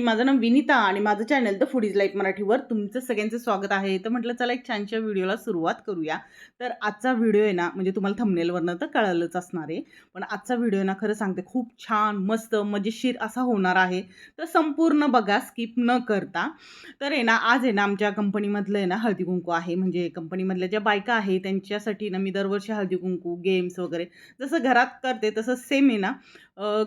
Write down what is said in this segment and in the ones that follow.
मंडळी माझं नाव विनिता आणि माझं channel the food is life मराठीवर तुमचं सगळ्यांचं स्वागत आहे. तर म्हटलं चला एक छानशा व्हिडिओला सुरुवात करूया. तर आजचा व्हिडिओ आहे ना म्हणजे तुम्हाला थंबनेलवरनं तर कळालंच असणार आहे. पण आजचा व्हिडिओ ना खरं सांगते खूप छान मस्त मजेशीर असा होणार आहे. तर संपूर्ण बघा स्किप न करता. तर आहे ना आज आहे ना आमच्या कंपनीमधलं आहे ना हळदी कुंकू आहे. म्हणजे कंपनीमधल्या ज्या बायका आहे त्यांच्यासाठी ना मी दरवर्षी हळदी कुंकू गेम्स वगैरे जसं घरात करते तसं सेम आहे ना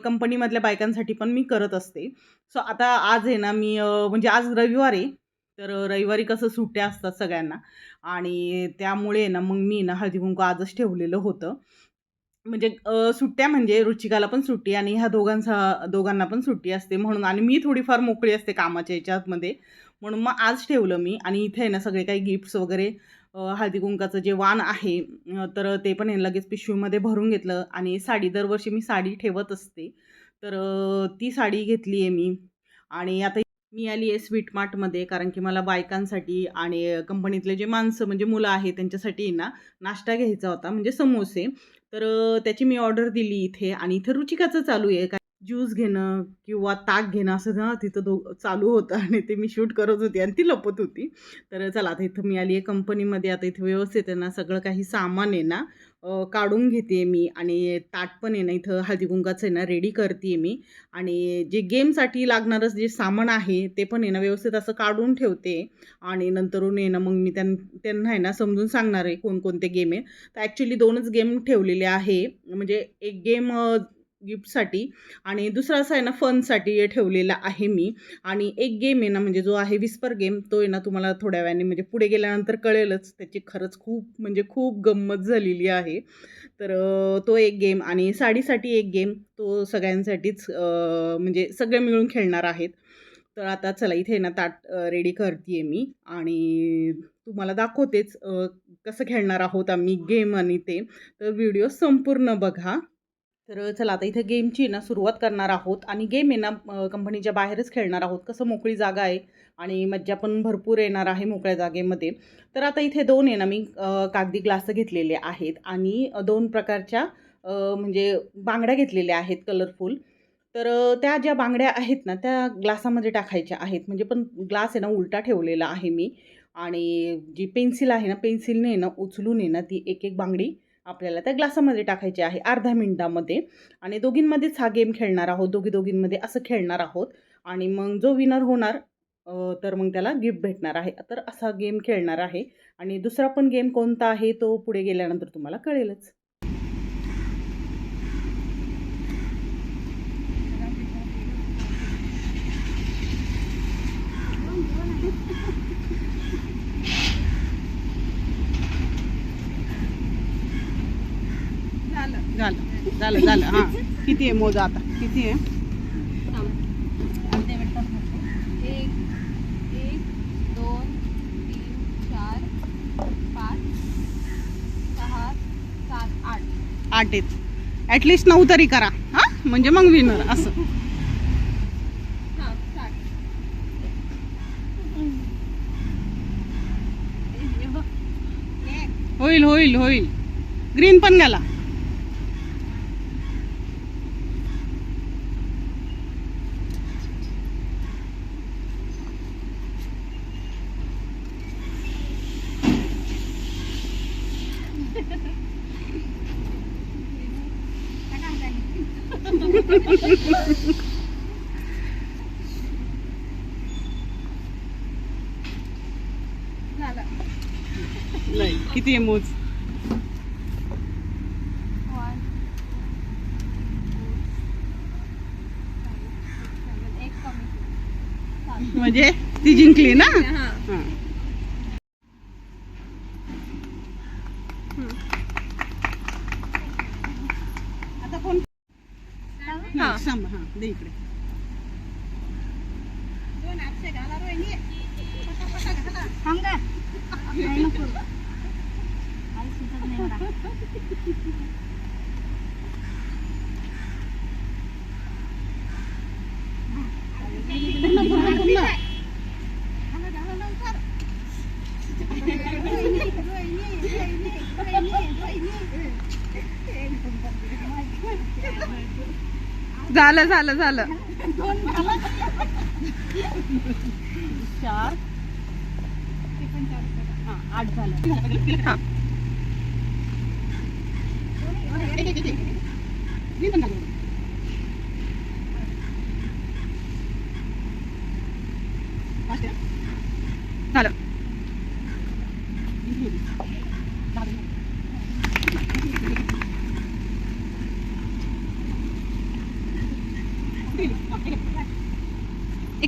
कंपनीमधल्या बायकांसाठी पण मी करत असते. सो आता आज आहे ना मी म्हणजे आज रविवार आहे. तर रविवारी कसं सुट्ट्या असतात सगळ्यांना. आणि त्यामुळे ना मग मी ना हळदी कुंकू आजच ठेवलेलं होतं. म्हणजे सुट्ट्या म्हणजे रुचिकाला पण सुट्टी आणि ह्या दोघांचा दोघांना पण सुट्टी असते म्हणून. आणि मी थोडीफार मोकळी असते कामाच्या याच्यामध्ये. म्हणून मग आज ठेवलं मी. आणि इथे आहे ना सगळे काही गिफ्ट्स वगैरे हळदी कुंकाचं जे वाण आहे तर ते पण आहे लगेच पिशवीमध्ये भरून घेतलं. आणि साडी दरवर्षी मी साडी ठेवत असते. तर ती साडी घेतली आहे मी. आणि आता मी आली आहे स्वीट मार्टमध्ये कारण की मला बायकांसाठी आणि कंपनीतले जे माणसं म्हणजे मुलं आहेत त्यांच्यासाठी ना नाश्ता घ्यायचा होता म्हणजे समोसे. तर त्याची मी ऑर्डर दिली इथे आणि इथे रुचिकाचं चालू आहे. काय ज्यूस घेणं किंवा ताक घेणं असं ना तिथं दो चालू होतं आणि ते मी शूट करत होती आणि ती लपत होती. तर चला आता इथं मी आली आहे कंपनीमध्ये. आता इथे व्यवस्थित आहे ना सगळं काही सामान आहे ना काढून घेते मी आणि ताट पण आहे ना इथं हळदीकुंकाचं आहे ना रेडी करते मी. आणि जे गेमसाठी लागणारं जे सामान आहे ते पण आहे ना व्यवस्थित असं काढून ठेवते. आणि नंतरून आहे ना मग मी त्यां त्यांना आहे ना समजून सांगणार आहे कोणकोणते गेम आहे. तर ॲक्च्युली दोनच गेम ठेवलेले आहे. म्हणजे एक गेम गिफ्टसाठी. आणि दुसरा असा आहे ना फनसाठी ठेवलेला आहे मी. आणि एक गेम आहे ना म्हणजे जो आहे विस्पर गेम तो आहे ना तुम्हाला थोड्या वेळाने म्हणजे पुढे गेल्यानंतर कळेलच. त्याची खरंच खूप म्हणजे खूप गंमत झालेली आहे. तर तो एक गेम आणि साडीसाठी एक गेम तो सगळ्यांसाठीच म्हणजे सगळे मिळून खेळणार आहेत. तर आता चला इथे ना ताट रेडी करते मी. आणि तुम्हाला दाखवतेच कसं खेळणार आहोत आम्ही गेम आणि ते. तर व्हिडिओ संपूर्ण बघा. तर चला आता इथे गेमची ना सुरुवात करणार आहोत. आणि गेम आहे ना कंपनीच्या बाहेरच खेळणार आहोत. कसं मोकळी जागा आहे आणि मज्जा पण भरपूर येणार आहे मोकळ्या जागेमध्ये. तर आता इथे दोन आहे ना मी कागदी ग्लास घेतलेले आहेत आणि दोन प्रकारच्या म्हणजे बांगड्या घेतलेल्या आहेत कलरफुल तर त्या ज्या बांगड्या आहेत ना त्या ग्लासामध्ये टाकायच्या आहेत. म्हणजे पण ग्लास आहे ना उलटा ठेवलेला आहे मी. आणि जी पेन्सिल आहे ना पेन्सिलने ना उचलून आहे ना ती एक एक बांगडी आपल्याला त्या ग्लासामध्ये टाकायची आहे अर्धा मिनिटामध्ये. आणि दोघींमध्येच हा गेम खेळणार आहोत. दोघी दोघींमध्ये असं खेळणार आहोत. आणि मग जो विनर होणार तर मग त्याला गिफ्ट भेटणार आहे. तर असा गेम खेळणार आहे. आणि दुसरा पण गेम कोणता आहे तो पुढे गेल्यानंतर तुम्हाला कळेलच झालं झालं झालं. हां. किती आहे मोजा आता? किती आहे? एक एक दोन तीन चार पाच सहा सात आठ. आठ आहेत. ॲटलिस्ट नऊ तरी करा. हां? म्हणजे मग विनर असं. हां होईल होईल होईल. ग्रीन पण घाला झालं नाही किती आहे मोज? म्हणजे ती जिंकली ना हां हां आता कोण हां नाही, सांभ हां दे इकडे पूर्ण, पूर्ण, पूर्ण. झालं झालं झालं. चार. हां आठ झालं.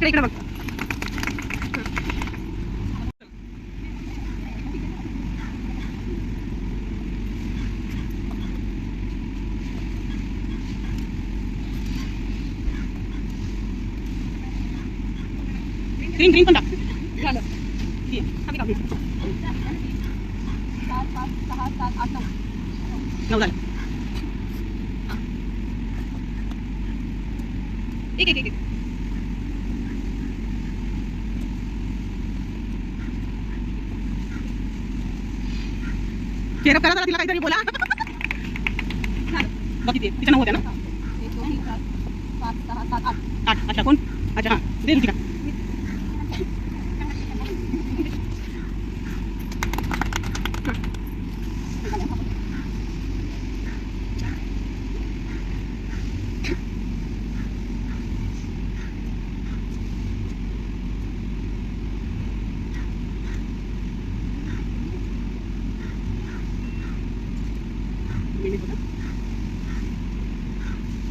इकडे इकडे बघ ग्रीन ग्रीन पण टाक झालं ये, आम्ही काढू. चार पाच सहा सात आठ नऊ नऊ झालं हां. एक एक एक एक. चेहरा करा जरा तिला काहीतरी बोला. किती आहे. तिच्या नऊ होत्या ना? आठ. अच्छा कोण? अच्छा हां. दे रुचिका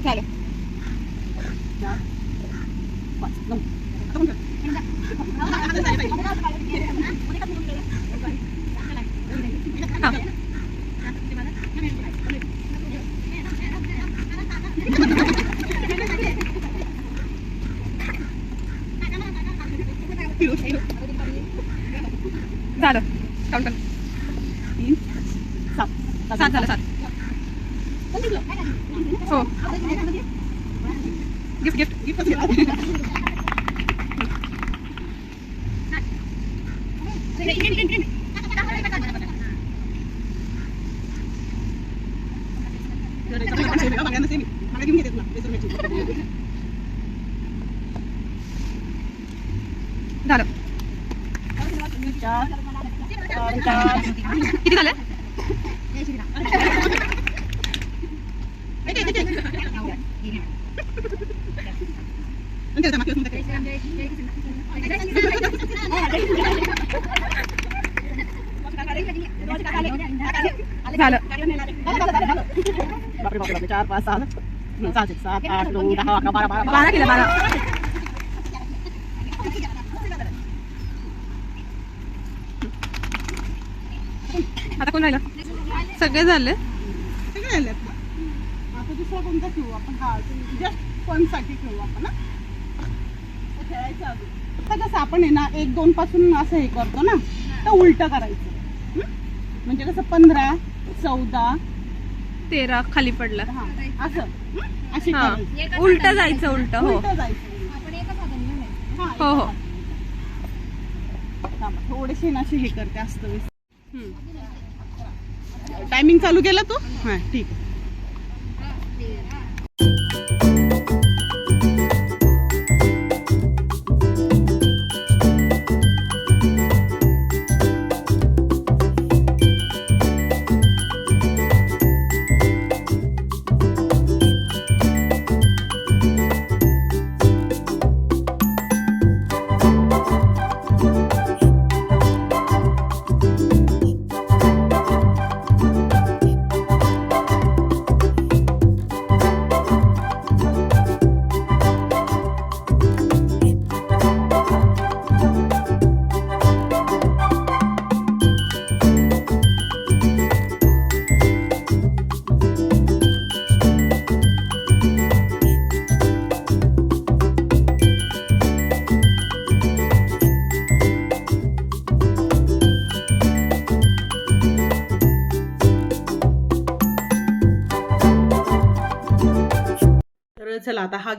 झालं चार पाच नऊ आता कोण करतं? हां. झालं काउंटर तीन सात सात झालं सात हो गिफ्ट गिफ्ट गिफ्ट झालं किती झालं झालं बापरे बापरे चार पाच सहा हं, सात आठ नऊ दहा अकरा बारा बारा बारा केलं बारा आता कोण राहिलं? सगळे झाले सगळे झाले आता दुसरा कोणता ठेवू आपण हा जस्ट फनसाठी ठेवू आपण खेळायचं अजून. कसं आपण आहे ना एक दोन पासून असं हे करतो ना तर उलटं करायचं? म्हणजे कसं पंधरा चौदा तेरा खाली पडला. हा असं? अशी. उलट जायचं उलट हो. हा, हो, थोडेसे ना असे हे करते असतं टायमिंग चालू केला तू? हा ठीक आहे. Thank you.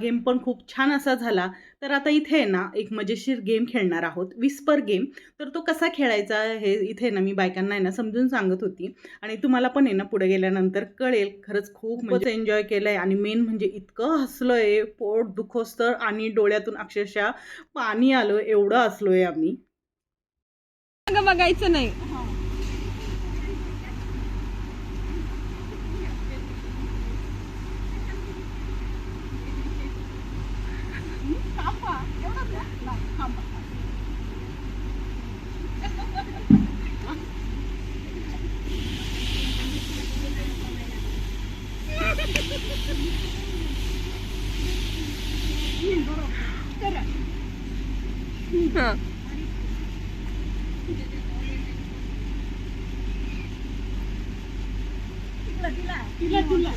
गेम पण खूप छान असा झाला. तर आता इथे आहे ना एक मजेशीर गेम खेळणार आहोत. Whisper game. तर तो कसा खेळायचा हे इथे ना मी बायकांना आहे ना समजून सांगत होती. आणि तुम्हाला पण आहे ना पुढे गेल्यानंतर कळेल. खरंच खूप म्हणजे एन्जॉय केलं आहे आणि मेन म्हणजे इतकं हसलोय. पोट दुखोस्तर आणि डोळ्यातून अक्षरशः पाणी आलं. एवढं हसलोय आम्ही. मागं बघायचं नाही थांबा एवढंच ना? नाही, थांबा हा तिला तिला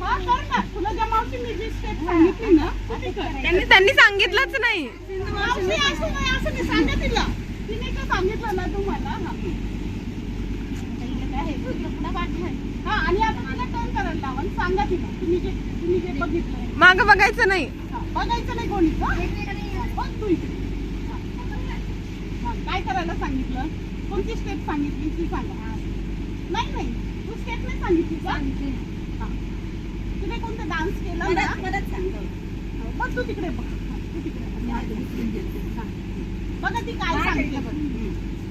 हा कर ना तुला ज्या मावशीने जी स्टेप सांगितली ना ती कर. त्यांनी त्यांनी सांगितलंच नाही. मावशी असं नाही असं नाही सांगा तिला तिने का सांगितलं ना तुम्हाला? हा. हा आणि आता तिला टर्न करायला लावा आणि सांगा तिला. तुम्ही जे तुम्ही जे बघितलं मागं बघायचं नाही. हा, बघायचं नाही? बघ तू. हा, काय करायला सांगितलं? कोणती स्टेप सांगितली? ती सांगा. नाही नाही. तू स्टेप नाही सांगितली का? हा. तुम्ही कोणता डान्स केला ना? हा, बघ तू तिकडे बघ. तू तिकडे बघ. ती काय सांगते. बघ.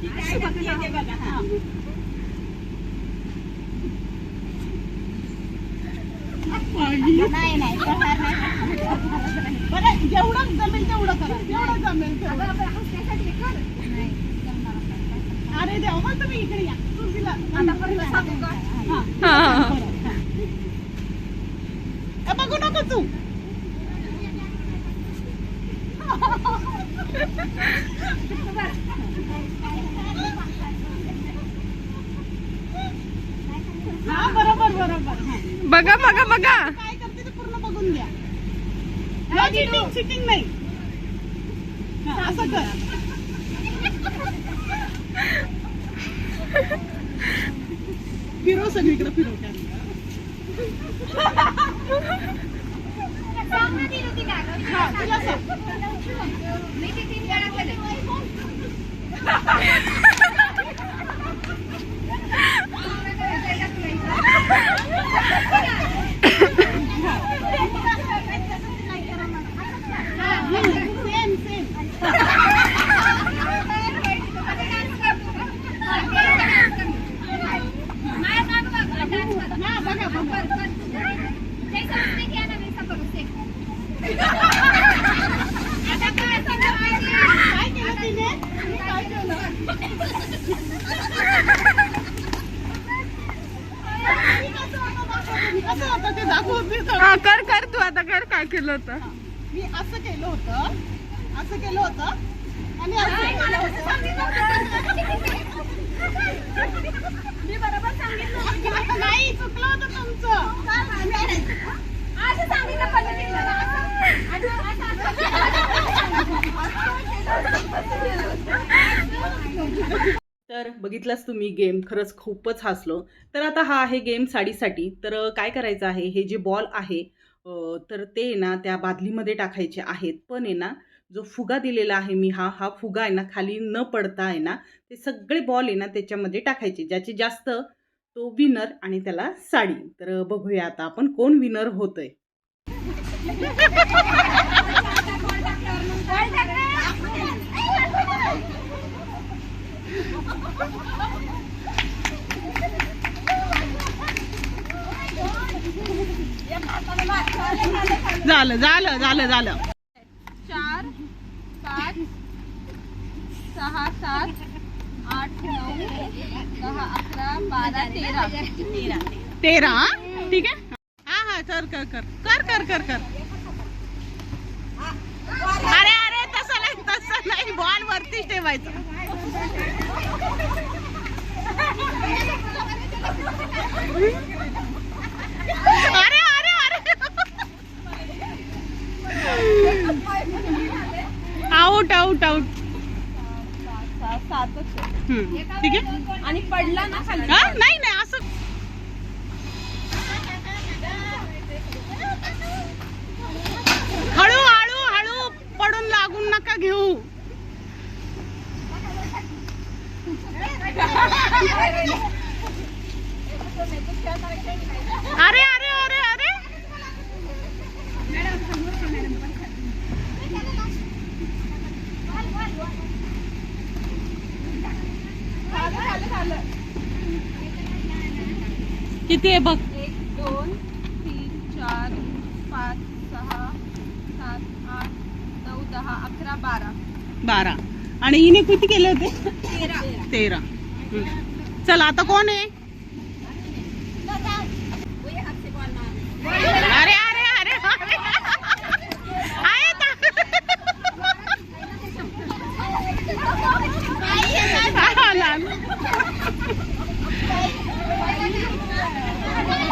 ती काय सांगते. बघा. हा. नाही नाही. प्रकार नाही. बरं जेवढं जमेल तेवढं करा. जेवढं जमेल तेवढं. अरे देवा मग तुम्ही इकडे या. ए, बघू नको तू. हा बरोबर बरोबर. बघा बघा बघा. काय करते ते पूर्ण बघून घ्या. no cheating, cheating नाही. हा, असं कर. फिरव सगळीकडे फिरव camera. हा, तिला सांग. सेम सेम हा बघा बघा काय केलं तिने तिने काय केलं मी कसं होतं दाखवते, मी कसं होतं ते दाखवते सगळं. हा कर कर तू आता कर काय केलं होतं. मी असं केलं होतं असं केलं होतं आणि असं केलं होतं. नाही चुकलं होतं तुमचं. तर बघितलाच तुम्ही गेम खरंच खूपच हसलो. तर आता हा आहे गेम साडीसाठी. तर काय करायचं आहे? हे जे बॉल आहे तर ते ना त्या बादलीमध्ये टाकायचे आहेत. पण आहे ना जो फुगा दिलेला आहे मी हा हा फुगा आहे ना खाली न पडता आहे ना ते सगळे बॉल आहे ना त्याच्यामध्ये टाकायचे. ज्याचे जास्त तो विनर आणि त्याला साडी. तर बघूया आता आपण कोण विनर होतोय. झालं झालं झालं झालं. चार पाच सहा सात आठ नऊ दहा बारा तेरा. तेरा ठीक आहे? हा हा कर कर कर. कर कर कर कर. अरे अरे तसं नाही तसं नाही. बॉल वरतीच ठेवायचं. अरे अरे अरे. आउट आउट आउट सातच आहे. हम्म. ठीक आहे? आणि पडला ना खाली. हा? नाही नाही असं हळू हळू हळू पडून लागून नका घेऊ. अरे अरे किती आहे बघ? एक दोन तीन चार पाच सहा सात आठ नऊ दहा अकरा बारा. बारा. आणि हिने किती केले होते? तेरा. तेरा. हम्म. चला आता कोण आहे?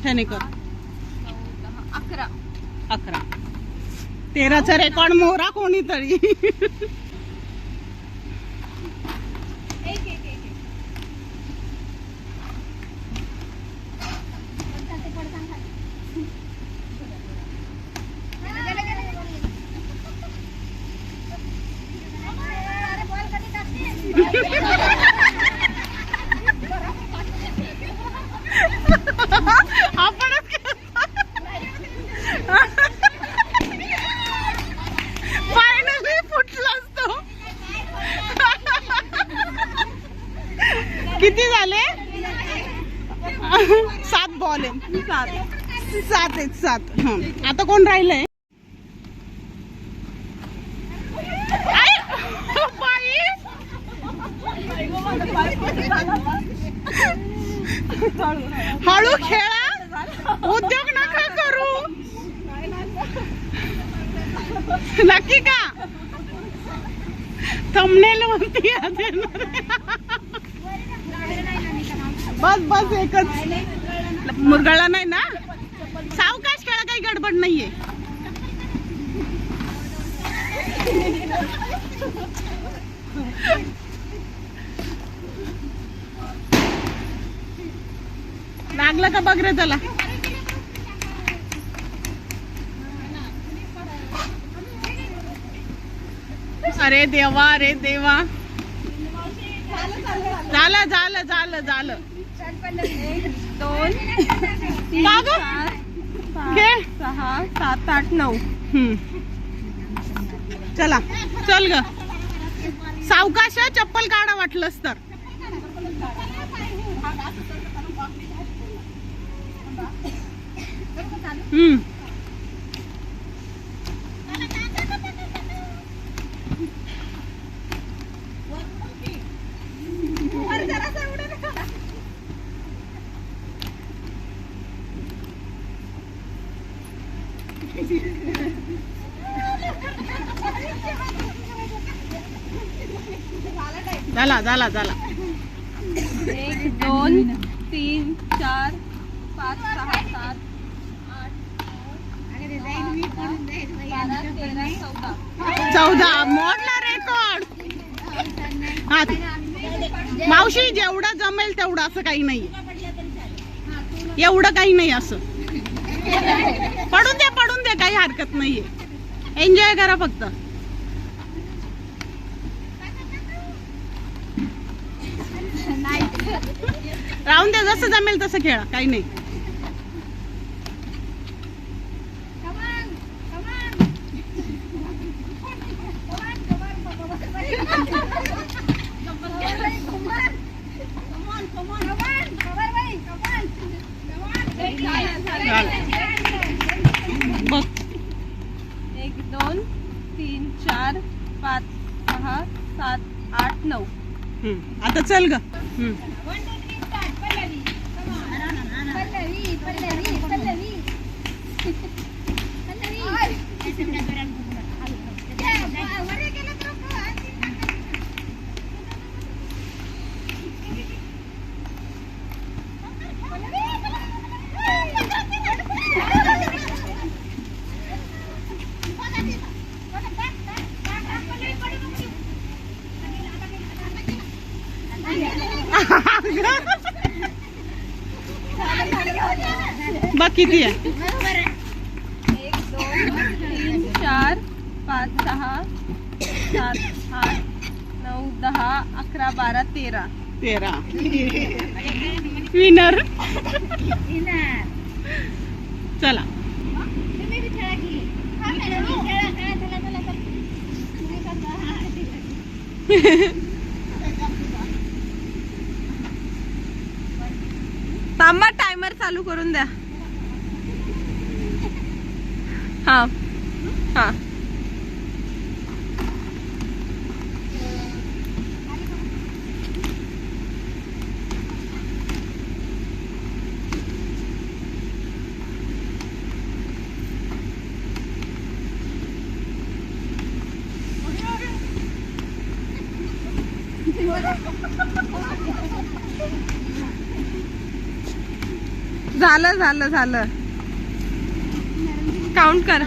मोठ्याने कर. अकरा. अकरा. तेराचा रेकॉर्ड मोरा कोणीतरी एक एक एक एक. आपणच फायनली फुटला असतो किती झाले सात बॉल आहे सात. सात आहेत सात. हं. आता कोण राहिलंय आय! बाई! हळू खेळा उद्योग नका करू नक्की का थंबनेल वरती याद येणार आहे. बस बस एकच मुरगाळा नाही ना सावकाश खेळा काही गडबड नाहीये लागलं का बघ रे त्याला? अरे देवा अरे देवा. झालं झालं झालं झालं. दोन तीन का गं? चार पाच सहा सात आठ नऊ हम्म. चला चल ग. सावकाश हं, चप्पल काढा वाटलंच तर. झाला झाला झाला. एक दोन तीन चार पाच सहा सात आठ नऊ, दहा, बारा तेरा चौदा. मोडला रेकॉर्ड हा मावशी जेवढं जमेल तेवढं असं काही नाही. एवढं काही नाही असं. पडून द्या पडून द्या काही हरकत नाहीये. एन्जॉय करा फक्त. राहून द्या जसं जमेल तसं खेळा काही नाही चार पाच सहा सात आठ नऊ हम्म. आता चल ग हम्म. पल्लवी पल्लवी पल्लवी बघ किती आहे. एक दोन तीन चार पाच सहा सात आठ नऊ दहा अकरा बारा तेरा. तेरा. विनर चला. थांबा टायमर चालू करून द्या. हा हा झालं झालं झालं. काउंट कर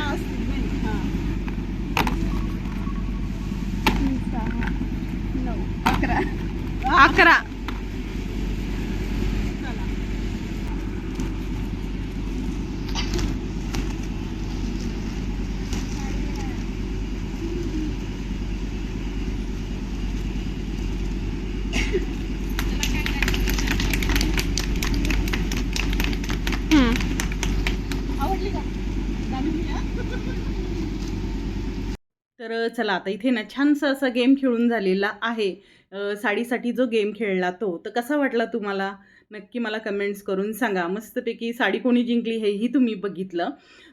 अकरा अकरा हम्म. आवडली का दामिनी, हा? तर चला आता इथे ना छानसा असा गेम खेळून झालेला आहे. साडीसाठी जो गेम खेळला तो. तर कसा वाटला तुम्हाला? नक्की मला कमेंट्स करून सांगा. मस्तपैकी साडी कोणी जिंकली हेही तुम्ही बघितलं.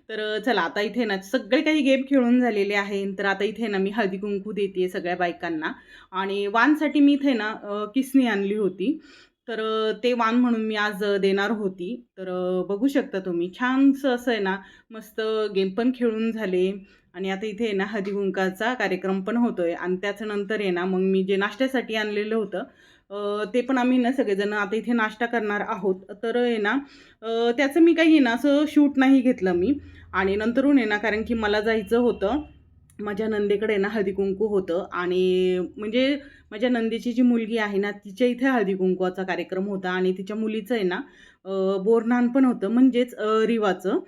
तर चला आता इथे ना सगळे काही गेम खेळून झालेले आहे. तर आता इथे ना मी हळदी कुंकू देते सगळ्या बायकांना. आणि वानसाठी मी इथे ना किसनी आणली होती. तर ते वान म्हणून मी आज देणार होती. तर बघू शकता तुम्ही. छानसं असं आहे ना मस्त गेम पण खेळून झाले. आणि आता इथे आहे ना हळदी कार्यक्रम पण होतो आहे आणि त्याच्यानंतर आहे ना मग मी जे नाश्त्यासाठी आणलेलं होतं ते पण आम्ही ना सगळेजण आता इथे नाश्ता करणार आहोत. तर आहे ना त्याचं मी काही ना असं शूट नाही घेतलं मी. आणि नंतरून आहे ना कारण की मला जायचं होतं माझ्या नंदेकडे ना हळदीकुंकू होतं. आणि म्हणजे माझ्या नंदेची जी मुलगी आहे ना तिच्या इथे हळदीकुंकूचा कार्यक्रम होता. आणि तिच्या मुलीचं आहे ना बोरनान पण होतं म्हणजेच रिवाचं.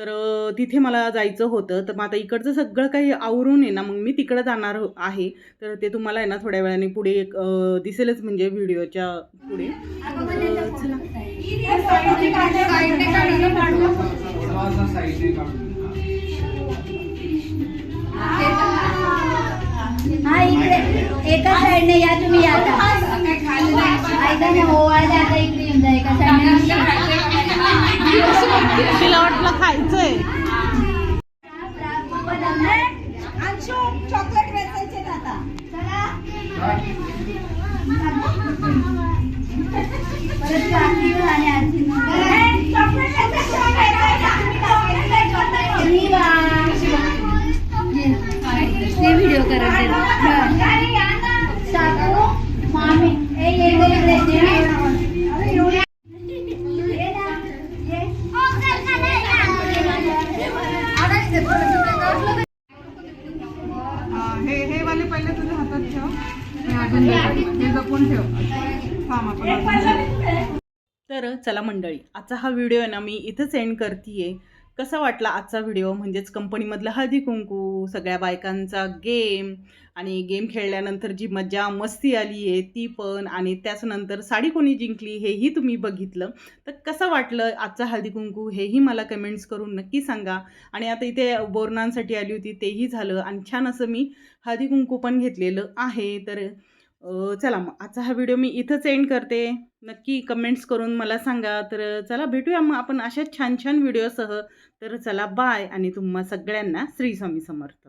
तर तिथे मला जायचं होतं. तर मग आता इकडचं सगळं काही आवरून आहे ना मग मी तिकडं जाणार हो- आहे. तर ते तुम्हाला आहे ना थोड्या वेळाने पुढे दिसेलच म्हणजे व्हिडिओच्या पुढे. हा एका साईडने या तुम्ही या आता एका साईडने तिला वाटलं खायचंय. हे हे वाले पहिले तुझ्या हातात ठेव. हे जपून ठेव. थांब तर चला मंडळी आजचा हा व्हिडिओ ना मी इथंच एंड करते कसा वाटला आजचा व्हिडिओ? म्हणजेच कंपनीमधला हळदी कुंकू सगळ्या बायकांचा गेम आणि गेम खेळल्यानंतर जी मजा मस्ती आली आहे ती पण. आणि त्याचनंतर साडी कोणी जिंकली हेही तुम्ही बघितलं. तर कसं वाटलं आजचा हळदी कुंकू हेही मला कमेंट्स करून नक्की सांगा. आणि आता इथे बोरणांसाठी आली होती तेही झालं. आणि छान असं मी हळदी कुंकू पण घेतलेलं आहे. तर चला मग आजचा हा व्हिडिओ मी इथंच एंड करते. नक्की कमेंट्स करून मला सांगा. तर चला भेटूया मग आपण अशाच छान छान व्हिडिओसह तर चला बाय आणि तुम्हा सगळ्यांना श्री स्वामी समर्थ.